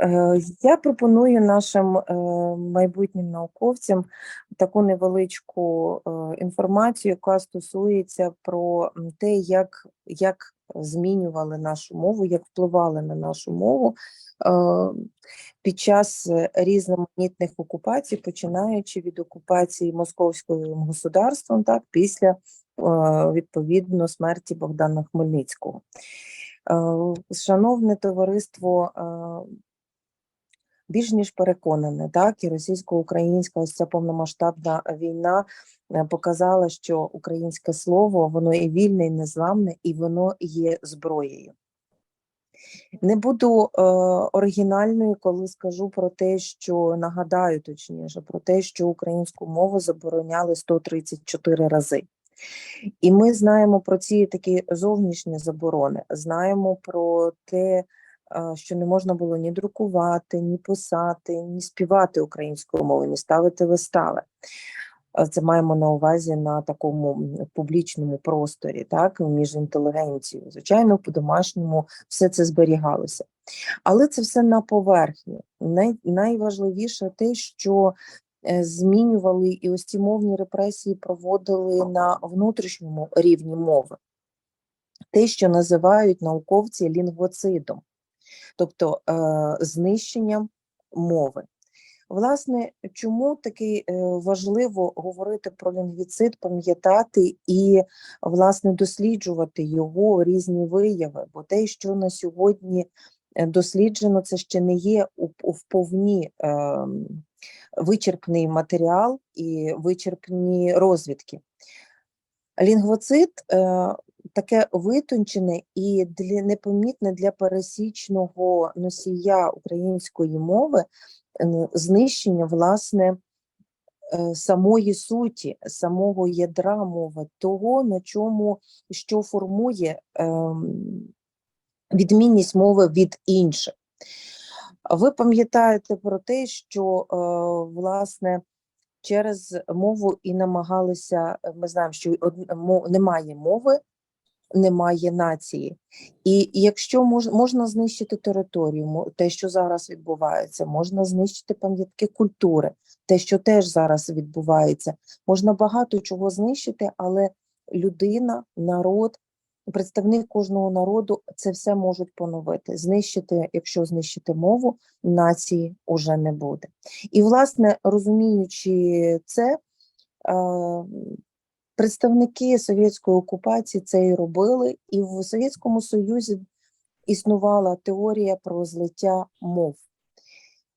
Е, Я пропоную нашим е, майбутнім науковцям таку невеличку е, інформацію, яка стосується про те, як, як змінювали нашу мову, як впливали на нашу мову під час різноманітних окупацій, починаючи від окупації московським государством, так після відповідно смерті Богдана Хмельницького. Шановне товариство, більш ніж переконане, так і російсько-українська ось ця повномасштабна війна е, показала, що українське слово воно і вільне, і незламне, і воно є зброєю. Не буду е, оригінальною, коли скажу про те, що нагадаю точніше про те, що українську мову забороняли 134 рази. І ми знаємо про ці такі зовнішні заборони, знаємо про те, що не можна було ні друкувати, ні писати, ні співати українською мовою, ні ставити вистави. Це маємо на увазі на такому публічному просторі, так, між інтелігенцією. Звичайно, по домашньому все це зберігалося. Але це все на поверхні. Най, найважливіше те, що е, змінювали і ось ці мовні репресії проводили на внутрішньому рівні мови. Те, що називають науковці лінгвоцидом, тобто е, знищенням мови. Власне, чому таки е, важливо говорити про лінгвіцид, пам'ятати і власне досліджувати його різні вияви? Бо те, що на сьогодні е, досліджено, це ще не є вповні е, вичерпний матеріал і вичерпні розвідки. Лінгвоцид таке витончене і для, непомітне для пересічного носія української мови знищення власне е, самої суті, самого ядра мови, того, на чому що формує ем, відмінність мови від інших. Ви пам'ятаєте про те, що е, власне через мову і намагалися, ми знаємо, що немає мови, немає нації. І якщо мож, можна знищити територію, те, що зараз відбувається, можна знищити пам'ятки культури, те, що теж зараз відбувається, можна багато чого знищити, але людина, народ, представник кожного народу це все можуть поновити. Знищити, якщо знищити мову, нації уже не буде. І, власне, розуміючи це, представники совєтської окупації це і робили, і в Совєтському Союзі існувала теорія про злиття мов.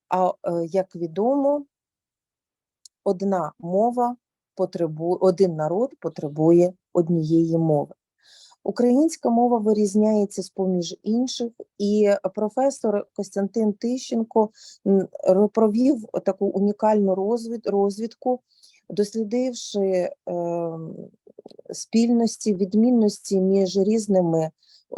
А е, як відомо, одна мова потребує, один народ потребує однієї мови. Українська мова вирізняється з поміж інших, і професор Костянтин Тищенко провів таку унікальну розвід, розвідку, дослідивши ем, спільності, відмінності між різними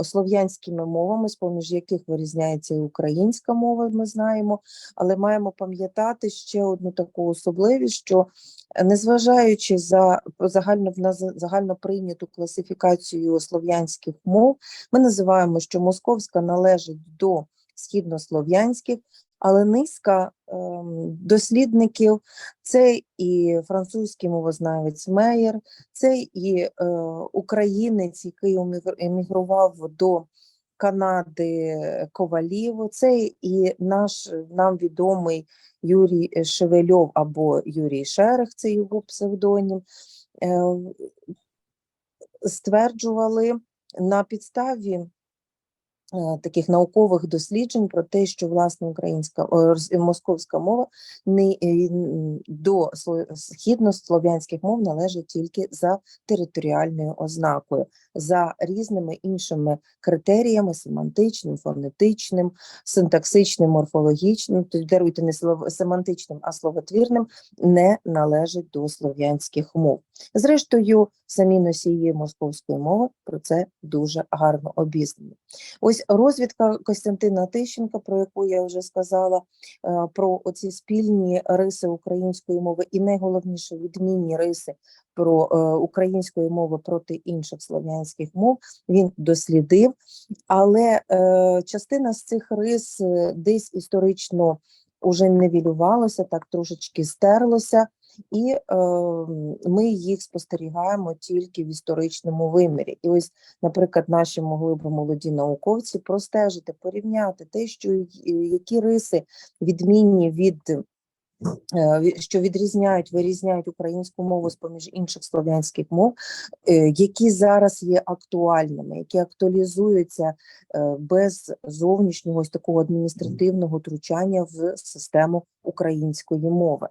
слов'янськими мовами, з поміж яких вирізняється і українська мова, ми знаємо, але маємо пам'ятати ще одну таку особливість, що е, незважаючи за загально в нас загально прийняту класифікацію слов'янських мов, ми називаємо, що московська належить до східнослов'янських, але низка ем, дослідників, це і французький мовознавець Меєр, це і е, українець, який емігр- емігрував до Канади Ковалів, це і наш нам відомий Юрій Шевельов або Юрій Шерех, це його псевдонім. Е, стверджували на підставі таких наукових досліджень про те, що власне українська московська мова не е, до сло- східнослов'янських мов належить тільки за територіальною ознакою, за різними іншими критеріями семантичним, фонетичним, синтаксичним, морфологічним, тобто даруйте не слов семантичним, а словотвірним, не належить до слов'янських мов. Зрештою, самі носії московської мови про це дуже гарно обізнані. Ось розвідка Костянтина Тищенка, про яку я вже сказала, е, про оці спільні риси української мови і найголовніше відмінні риси про е, української мови проти інших слов'янських мов він дослідив, але е, частина з цих рис десь історично уже нивелювалося, так трошечки стерлося, і е, ми їх спостерігаємо тільки в історичному вимірі. І ось, наприклад, наші могли б молоді науковці простежити, порівняти те, що які риси відмінні від е, що відрізняють, вирізняють українську мову з поміж інших слов'янських мов, е, які зараз є актуальними, які актуалізуються е, без зовнішнього ось такого адміністративного втручання в систему української мови.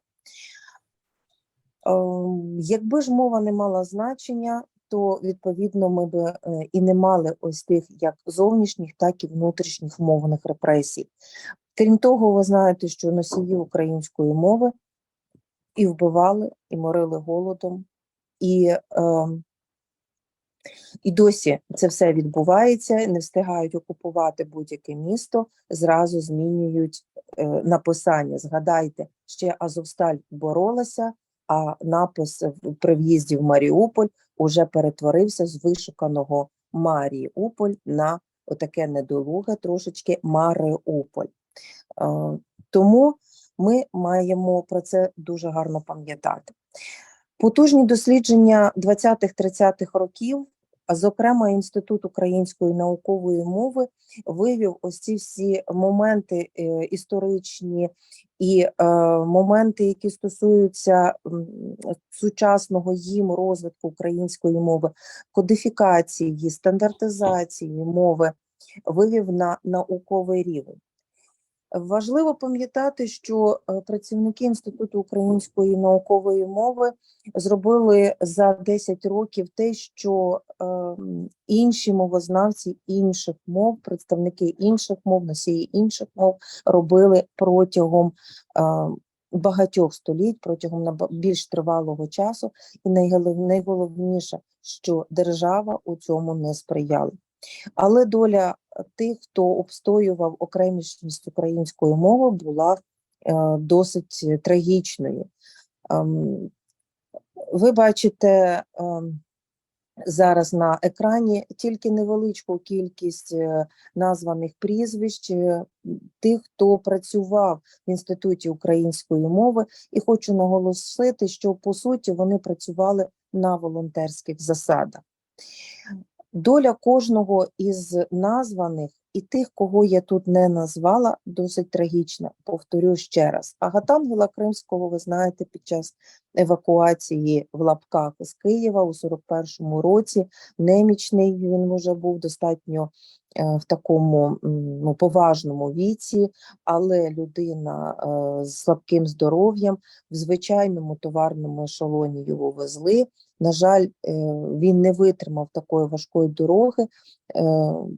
Ем, Якби ж мова не мала значення, то відповідно ми б е, і не мали ось тих як зовнішніх, так і внутрішніх мовних репресій. Крім того, ви знаєте, що носії української мови і вбивали, і морили голодом, і, ем, і досі це все відбувається, не встигають окупувати будь-яке місто, зразу змінюють е, написання. Згадайте, ще Азовсталь боролася, а напис при в'їзді в Маріуполь уже перетворився з вишуканого Маріуполь на отаке недолуге трошечки Маріуполь. Тому ми маємо про це дуже гарно пам'ятати. Потужні дослідження 20-30-х років, зокрема Інститут української наукової мови, вивів ось ці всі моменти е, історичні і е, моменти, які стосуються сучасного їм розвитку української мови, кодифікації, стандартизації мови, вивів на науковий рівень. Важливо пам'ятати, що е, працівники Інституту української наукової мови зробили за 10 років те, що ем, інші мовознавці інших мов, представники інших мов, носії інших мов робили протягом ем, багатьох століть, протягом більш тривалого часу, і найголов- найголовніше, що держава у цьому не сприяла. Але доля е, тих, хто обстоював окремішність української мови, була е, досить е, трагічною. Ем, ви бачите ем, зараз на екрані тільки невеличку кількість названих прізвищ тих, хто працював в Інституті української мови, і хочу наголосити, що по суті вони працювали на волонтерських засадах. Доля кожного із названих і тих, кого я тут не назвала, досить трагічна. Повторю ще раз. Агатангела Кримського, ви знаєте, під час евакуації в лапках з Києва у 41-му році немічний він вже був достатньо е, в такому ну, поважному віці, але людина е, з слабким здоров'ям в звичайному товарному ешелоні його везли. На жаль, е, він не витримав такої важкої дороги, е,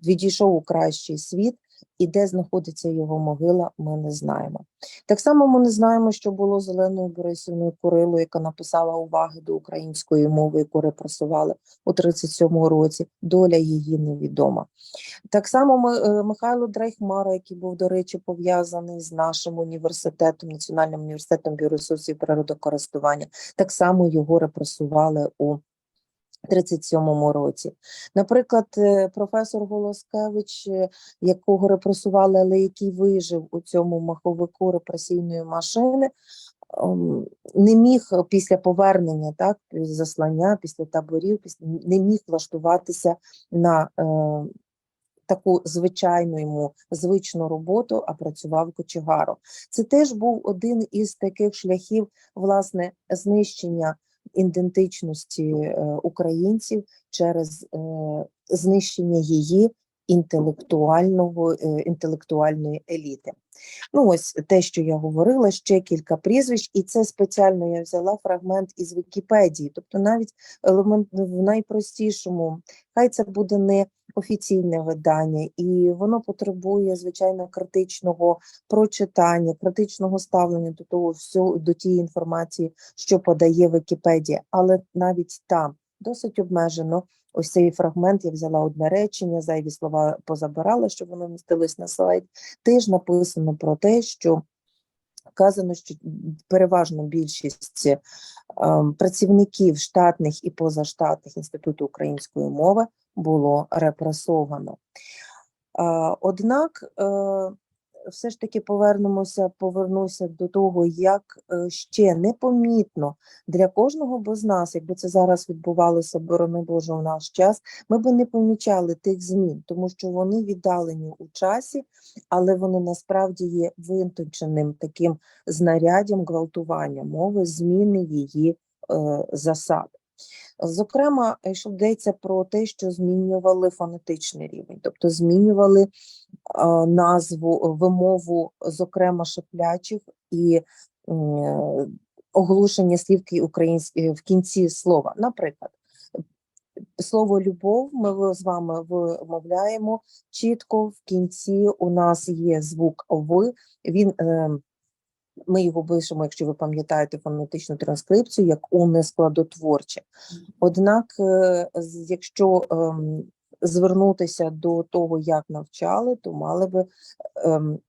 відійшов у кращий світ, і де знаходиться його могила, ми не знаємо. Так само ми не знаємо, що було з Оленою Борисівною Курилою, яка написала уваги до української мови, яку репресували у 37-му році. Доля її невідома. Так само ми, е, Михайло Дрейхмара, який був, до речі, пов'язаний з нашим університетом, Національним університетом біоресурсів і природокористування, так само його репресували у 37-му році. Наприклад, е, професор Голоскевич, е, якого репресували, але який вижив у цьому маховику репресійної машини, ем, не міг після повернення, так, заслання, після таборів, після, не міг влаштуватися на е, таку звичайну йому звичну роботу, а працював кочегаром. Це теж був один із таких шляхів власне знищення ідентичності е, українців через е, знищення її інтелектуального е, інтелектуальної еліти. Ну, ось те, що я говорила, ще кілька прізвищ, і це спеціально я взяла фрагмент із Вікіпедії, тобто навіть елемент в найпростішому, хай це буде не офіційне видання, і воно потребує звичайно критичного прочитання, критичного ставлення до того всього до тієї інформації, що подає Вікіпедія, але навіть там досить обмежено. Ось цей фрагмент я взяла одне речення, зайві слова позабирала, щоб воно вмістилось на слайд. Теж написано про те, що вказано, що переважно більшість ем, працівників штатних і позаштатних інституту української мови було репресовано. Однак, е, все ж таки повернемося, повернуся до того, як е, ще непомітно для кожного з нас, якби це зараз відбувалося, борони Боже, у наш час, ми би не помічали тих змін, тому що вони віддалені у часі, але вони насправді є винточеним таким знаряддям гвалтування мови, зміни її е, засад. Зокрема, якщо йдеться про те, що змінювали фонетичний рівень, тобто змінювали е, назву, вимову, зокрема шиплячих і е, оголошення слів ки- в кінці слова. Наприклад, слово любов ми з вами вимовляємо чітко в кінці. У нас є звук В. Він е, ми його пишемо, якщо ви пам'ятаєте фонетичну транскрипцію, як у нескладотворче. Однак, е, якщо ем, звернутися до того, як навчали, то мали би ем,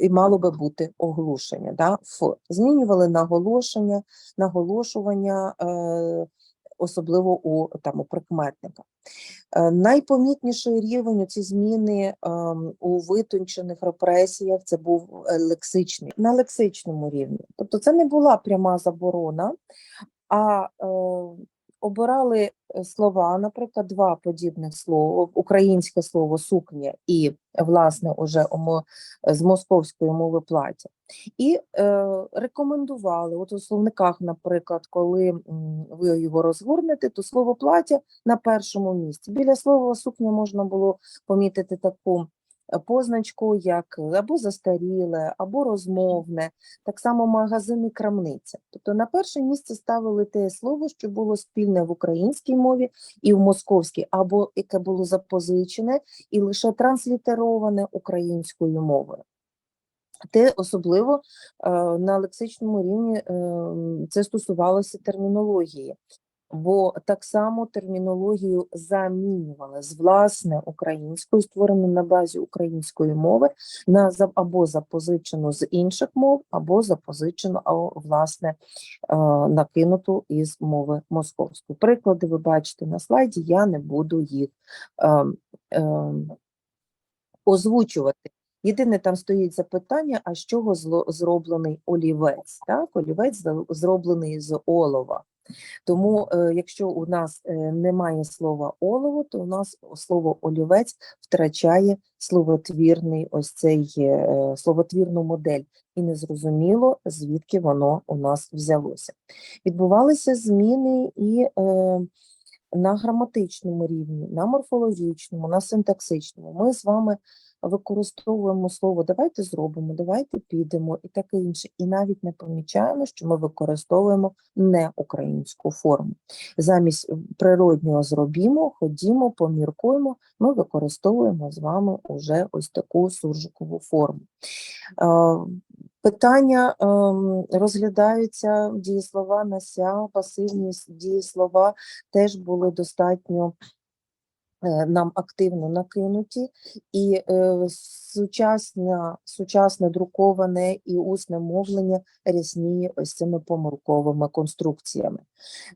і мало би бути оглушення. Да? Ф. Змінювали наголошення, наголошування, е, особливо у, там, у прикметника. Е, Найпомітніший рівень у ці зміни ем, у витончених репресіях це був е, лексичний на лексичному рівні. Тобто це не була пряма заборона, а е, обирали е, слова, наприклад, два подібних слова: українське слово сукня і власне уже з московської мови плаття. І е, рекомендували, от у словниках, наприклад, коли ви його розгорнете, то слово плаття на першому місці. Біля слова сукня можна було помітити таку позначку, як або застаріле, або розмовне, так само магазин і крамниця. Тобто на перше місце ставили те слово, що було спільне в українській мові і в московській, або яке було запозичене і лише транслітероване українською мовою. Те особливо е, на лексичному рівні е, це стосувалося термінології, бо так само термінологію замінювали з власне українською, створену на базі української мови, на або запозичену з інших мов, або запозичену, а, власне, е, накинуту із мови московської. Приклади ви бачите на слайді, я не буду їх е, е, озвучувати. Єдине, там стоїть запитання, а з чого зло- зроблений олівець? Так? Олівець зроблений з олова. Тому, е, якщо у нас е, немає слова олово, то у нас слово олівець втрачає словотвірний ось цей е, словотвірну модель, і незрозуміло, звідки воно у нас взялося. Відбувалися зміни і на граматичному рівні, на морфологічному, на синтаксичному. Ми з вами використовуємо слово давайте зробимо, давайте підемо і таке інше. І навіть не помічаємо, що ми використовуємо не українську форму. Замість природнього зробімо, ходімо, поміркуємо, ми використовуємо з вами уже ось таку суржикову форму. Питання ем, розглядаються дієслова на ся, пасивні дієслова теж були достатньо нам активно накинуті, і е, сучасне, сучасне друковане і усне мовлення рясніє ось цими помилковими конструкціями.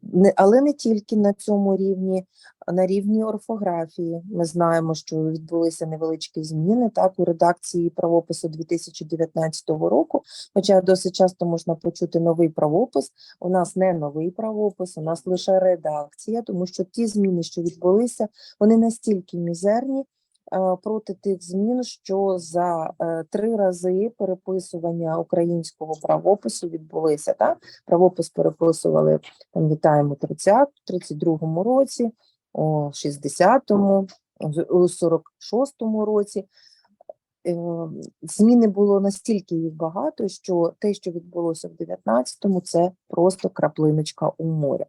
Не, але не тільки на цьому рівні, на рівні орфографії. Ми знаємо, що відбулися невеличкі зміни так у редакції правопису 2019 року. Хоча досить часто можна почути новий правопис. У нас не новий правопис, у нас лише редакція, тому що ті зміни, що відбулися, вони настільки мізерні. е, Проти тих змін, що за е, три рази переписування українського правопису відбулися. Так? Правопис переписували, пам'ятаємо, 30, 32-му році, у 60-му, у 46-му році. Е, Зміни було настільки їх багато, що те, що відбулося в 19-му, це просто краплиночка у морі.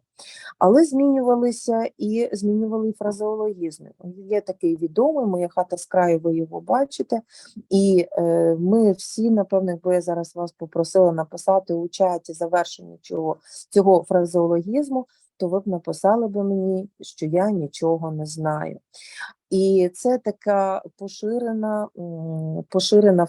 Але змінювалися і змінювали і фразеологізми. Є такий відомий, моя хата з краю, ви його бачите. І е, ми всі, напевно, якби я зараз вас попросила написати у чаті завершення цього, цього фразеологізму, то ви б написали б мені, що я нічого не знаю. І це така поширена, поширена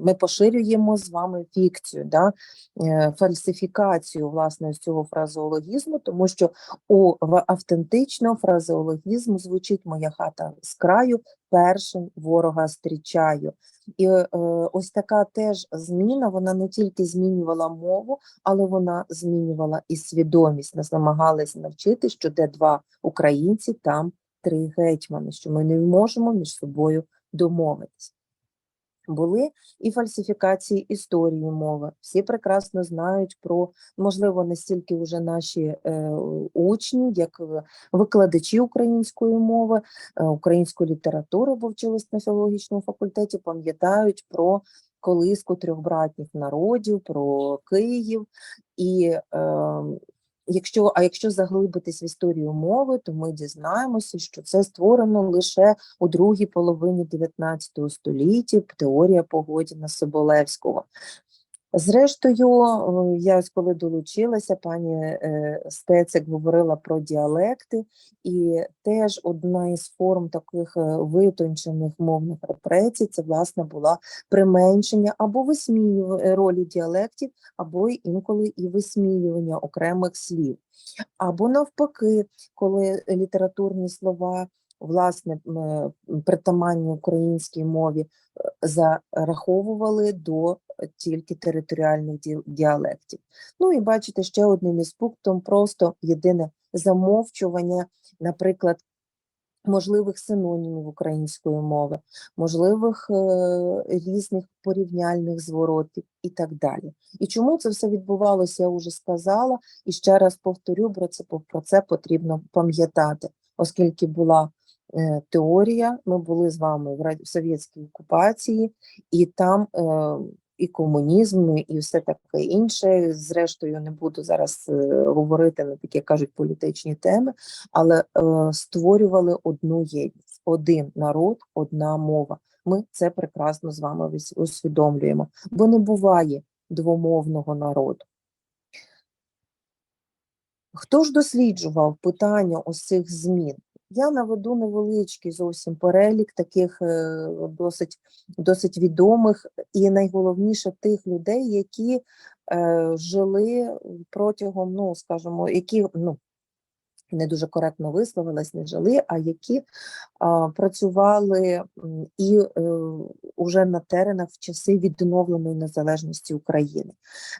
ми поширюємо з вами фікцію, да? е, фальсифікацію власне цього фразеологізму, тому що у в автентичного фразеологізму звучить моя хата з краю, першим ворога зустрічаю. І е, ось така теж зміна, вона не тільки змінювала мову, але вона змінювала і свідомість. Нас намагались навчити, що де два українці, там три гетьмани, що ми не можемо між собою домовитись. Були і фальсифікації історії мови. Всі прекрасно знають про, можливо, не стільки вже наші е, учні, як е, викладачі української мови, е, української літератури, бо вчились на філологічному факультеті, пам'ятають про колиску трьох братніх народів, про Київ. І е, якщо, а якщо заглибитись в історію мови, то ми дізнаємося, що це створено лише у другій половині 19 століття теорія Погодіна Соболевського. Зрештою, е, я ось коли долучилася, пані е, Стецик говорила про діалекти, і теж одна із форм таких е, витончених мовних репресій це власне була применшення або висміювання ролі діалектів, або інколи і висміювання окремих слів. Або навпаки, коли літературні слова власне е, притаманні українській мові е, зараховували до е, тільки територіальних ді- діалектів. Ну і бачите, ще одним із пунктом просто єдине замовчування, наприклад, можливих синонімів української мови, можливих е, різних порівняльних зворотів і так далі. І чому це все відбувалося, я вже сказала, і ще раз повторю, про це, про це потрібно пам'ятати, оскільки була теорія, ми були з вами в, совєтській окупації, і там е, і комунізм, і все таке інше. Зрештою, не буду зараз е, говорити на такі, кажуть, політичні теми, але е, створювали одну єдність, один народ, одна мова. Ми це прекрасно з вами усвідомлюємо, бо не буває двомовного народу. Хто ж досліджував питання ось цих змін? Я наведу невеличкий зовсім перелік таких е, досить, досить відомих і найголовніше тих людей, які е, жили протягом, ну скажімо, які ну не дуже коректно висловилась, не жили, а які а, працювали і е, уже на теренах в часи відновленої незалежності України.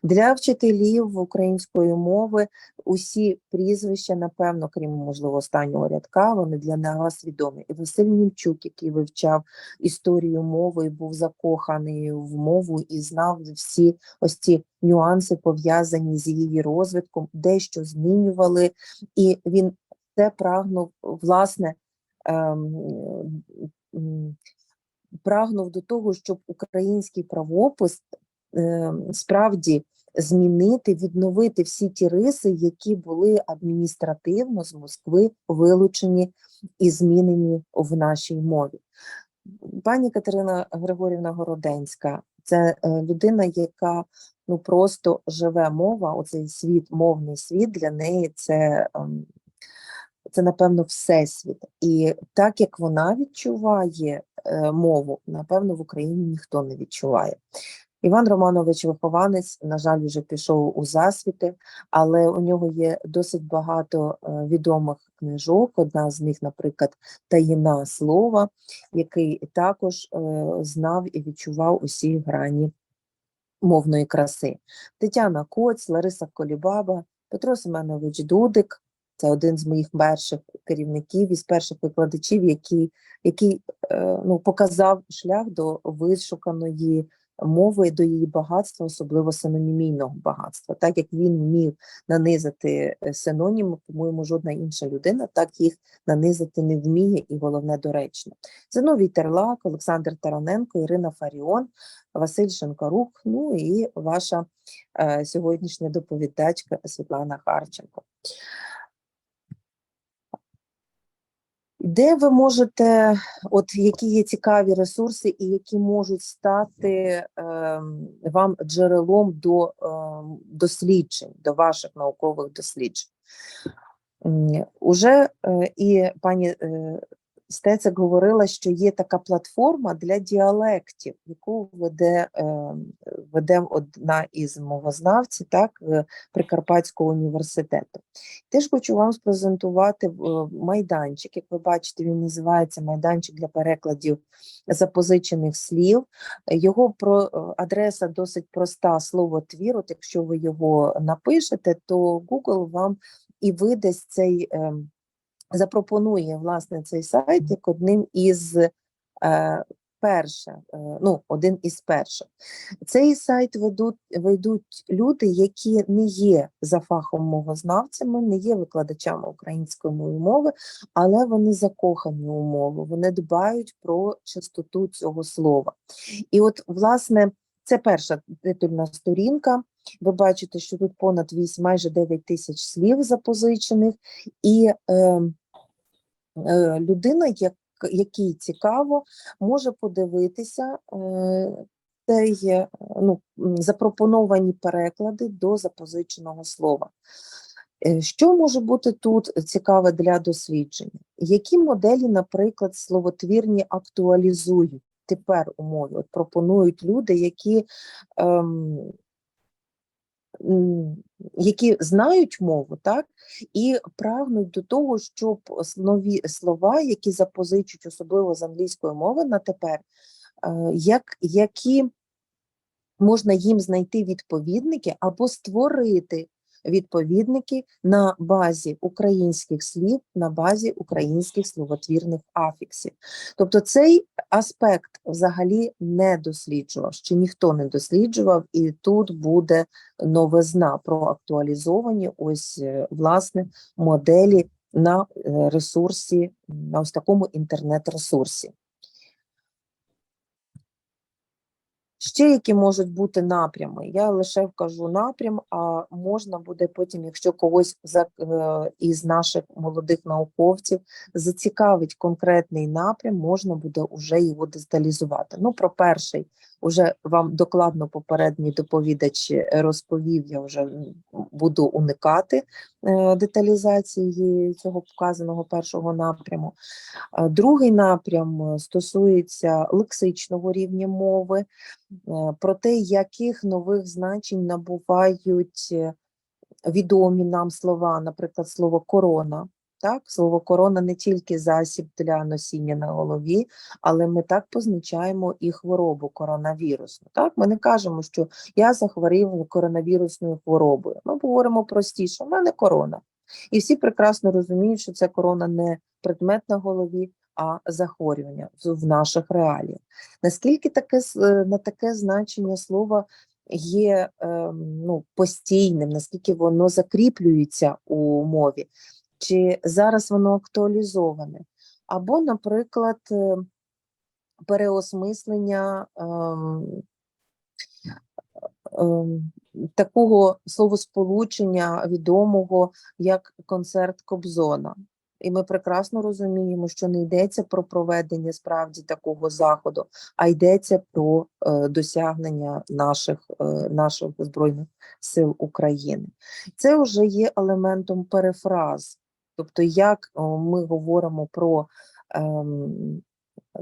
Для вчителів української мови усі прізвища, напевно, крім можливо останнього рядка, вони для нас відомі. І Василь Німчук, який вивчав історію мови був закоханий в мову і знав всі ось ці нюанси пов'язані з її розвитком, дещо змінювали, і він це прагнув власне. Ем, прагнув до того, щоб український правопис ем, справді змінити, відновити всі ті риси, які були адміністративно з Москви вилучені і змінені в нашій мові. Пані Катерина Григорівна Городенська це е, людина, яка ну просто живе мова, оцей світ, мовний світ для неї це. ем, Це, напевно, всесвіт. І так як вона відчуває е, мову, напевно, в Україні ніхто не відчуває. Іван Романович вихованець, на жаль, вже пішов у засвіти, але у нього є досить багато е, відомих книжок. Одна з них, наприклад, Таїна слова, який також е, знав і відчував усі грані мовної краси. Тетяна Коць, Лариса Колібаба, Петро Семенович Дудик. Це один з моїх перших керівників із перших викладачів, який, який е, ну, показав шлях до вишуканої мови, до її багатства, особливо синонімійного багатства. Так як він вмів нанизати е, синоніми, по-моєму, жодна інша людина так їх нанизати не вміє, і головне доречно. Зиновій Терлак, Олександр Тараненко, Ірина Фаріон, Василь Шенкарук, ну і ваша е, сьогоднішня доповідачка Світлана Харченко. Де ви можете, от які є цікаві ресурси і які можуть стати е, вам джерелом до е, досліджень, до ваших наукових досліджень? Уже е, і пані е, Стецик говорила, що є така платформа для діалектів, яку веде, е, веде одна із мовознавців так, е, Прикарпатського університету. Теж хочу вам спрезентувати е, майданчик. Як ви бачите, він називається майданчик для перекладів запозичених слів. Його про адреса досить проста слово твір. От якщо ви його напишете, то Google вам і видасть цей. Запропонує власне цей сайт як одним із е, перше, е, ну, один із перших. Цей сайт ведуть, ведуть люди, які не є за фахом мовознавцями, не є викладачами української мови але вони закохані у мову, вони дбають про чистоту цього слова. І от, власне, це перша титульна сторінка. Ви бачите, що тут понад 8, майже 9 тисяч слів запозичених, і е, людина, як, якій цікаво, може подивитися е, цей, е, ну, запропоновані переклади до запозиченого слова. Е, Що може бути тут цікаве для дослідження? Які моделі, наприклад, словотвірні актуалізують тепер у мові? От пропонують люди, які ем, які знають мову, так, і прагнуть до того, щоб нові слова, які запозичують, особливо з англійської мови на тепер, е, як, які можна їм знайти відповідники або створити відповідники на базі українських слів, на базі українських словотвірних афіксів. Тобто цей аспект взагалі не досліджував, ще ніхто не досліджував, і тут буде новизна про актуалізовані ось е, власне моделі на е, ресурсі, на ось такому інтернет-ресурсі. Ще які можуть бути напрями? Я лише вкажу напрям, а можна буде потім, якщо когось е, із наших молодих науковців зацікавить конкретний напрям, можна буде вже його деталізувати. Ну, про перший уже вам докладно попередній доповідач е, розповів, я вже буду уникати е, деталізації цього показаного першого напряму. Другий напрям е, стосується лексичного рівня мови, про те, яких нових значень набувають відомі нам слова, наприклад, слово корона. Так, слово корона не тільки засіб для носіння на голові, але ми так позначаємо і хворобу коронавірусну. Так, ми не кажемо, що я захворів коронавірусною хворобою. Ми говоримо простіше, у мене корона. І всі прекрасно розуміють, що це корона не предмет на голові, а захворювання в наших реаліях. Наскільки таке е, на таке значення слова є ем, ну, постійним, наскільки воно закріплюється у мові, чи зараз воно актуалізоване? Або, наприклад, е, переосмислення ем, ем, такого словосполучення відомого як концерт Кобзона. І ми прекрасно розуміємо, що не йдеться про проведення справді такого заходу, а йдеться про е, досягнення наших, е, наших збройних сил України. Це вже є елементом перефраз. Тобто, як ми говоримо про ем,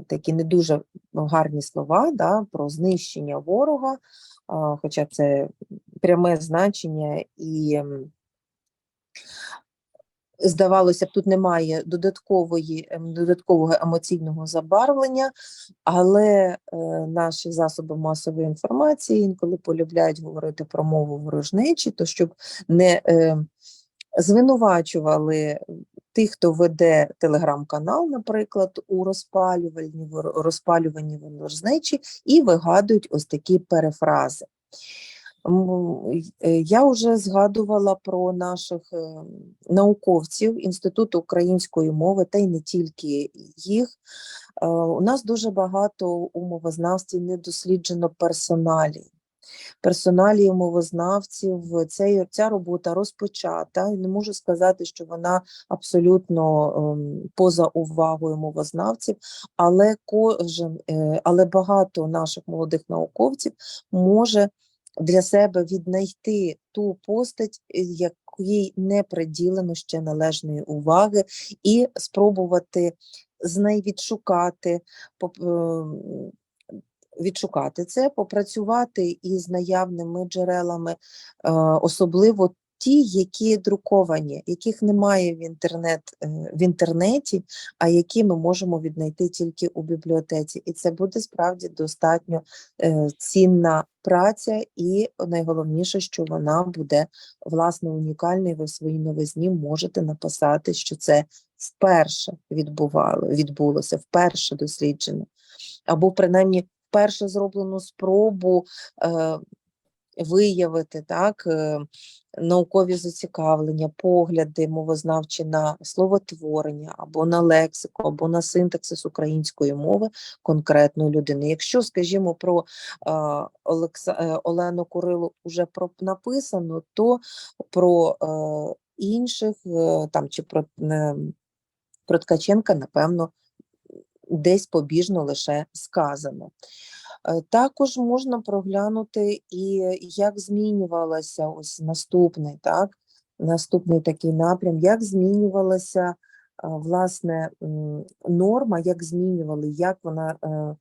такі не дуже гарні слова, да, про знищення ворога, хоча це пряме значення і. ем, Здавалося б, тут немає додаткової, ем, додаткового емоційного забарвлення, але е, наші засоби масової інформації інколи полюбляють говорити про мову ворожнечі, то щоб не е, звинувачували тих, хто веде телеграм-канал, наприклад, у розпалюванні вор- розпалюванні ворожнечі, і вигадують ось такі перефрази. Е, Я вже згадувала про наших е, науковців Інституту української мови, та й не тільки їх. Е, У нас дуже багато у мовознавстві не досліджено персоналій. Персоналії мовознавців, цей, ця робота розпочата. Не можу сказати, що вона абсолютно ем, поза увагою мовознавців, але кожен, е, але багато наших молодих науковців може для себе віднайти ту постать, е, якій не приділено ще належної уваги, і спробувати з нею відшукати, ем, відшукати це, попрацювати із наявними джерелами, е, особливо ті, які друковані, яких немає в інтернет е, в інтернеті, а які ми можемо віднайти тільки у бібліотеці. І це буде справді достатньо е, цінна праця, і найголовніше, що вона буде власне унікальною. Ви в своїй новизні можете написати, що це вперше відбувало, відбулося, вперше досліджено, або принаймні вперше зроблену спробу е, виявити так, е, наукові зацікавлення, погляди мовознавчі на словотворення, або на лексику, або на синтаксис української мови конкретної людини. Якщо, скажімо, про е, Олекса, е, Олену Курилу вже про написано, то про е, інших е, там чи про, е, про Ткаченка, напевно, десь побіжно лише сказано. Е, Також можна проглянути і як змінювалася ось наступний, так, наступний такий напрям, як змінювалася е, власне норма, як змінювали, як вона, е,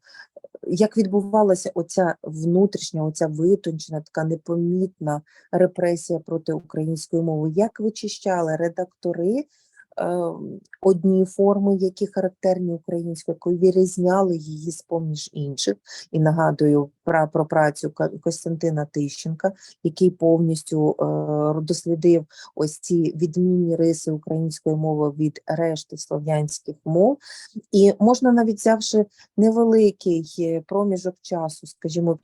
як відбувалася оця внутрішня, оця витончена, така непомітна репресія проти української мови, як вичищали редактори одні форми, які характерні української, які вирізняли її з поміж інших. І нагадую про, про працю Костянтина Тищенка, який повністю е, дослідив ось ці відмінні риси української мови від решти слов'янських мов. І можна навіть взявши невеликий е, проміжок часу, скажімо,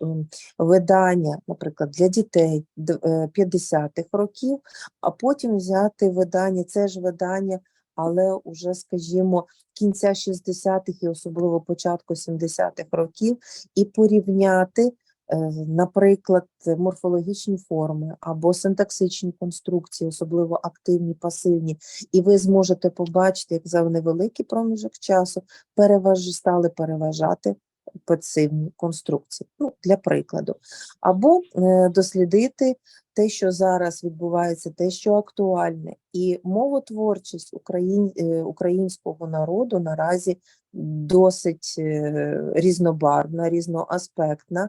видання, наприклад, для дітей е, 50-х років, а потім взяти видання, це ж видання, але уже, скажімо, кінця 60-х і особливо початку 70-х років, і порівняти, е, наприклад, морфологічні форми або синтаксичні конструкції, особливо активні, пасивні, і ви зможете побачити, як за невеликий проміжок часу переваж... стали переважати пасивні конструкції. Ну, для прикладу. Або е, дослідити те, що зараз відбувається, те, що актуальне, і мовотворчість україн, е, українського народу наразі досить е, різнобарвна, різноаспектна,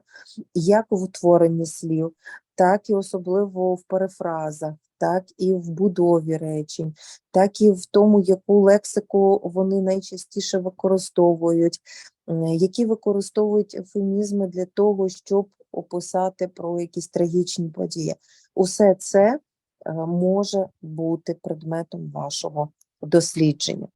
як в утворенні слів, так і особливо в перефразах, так і в будові речень, так і в тому, яку лексику вони найчастіше використовують, які використовують ефемізми для того, щоб описати про якісь трагічні події. Усе це е, може бути предметом вашого дослідження.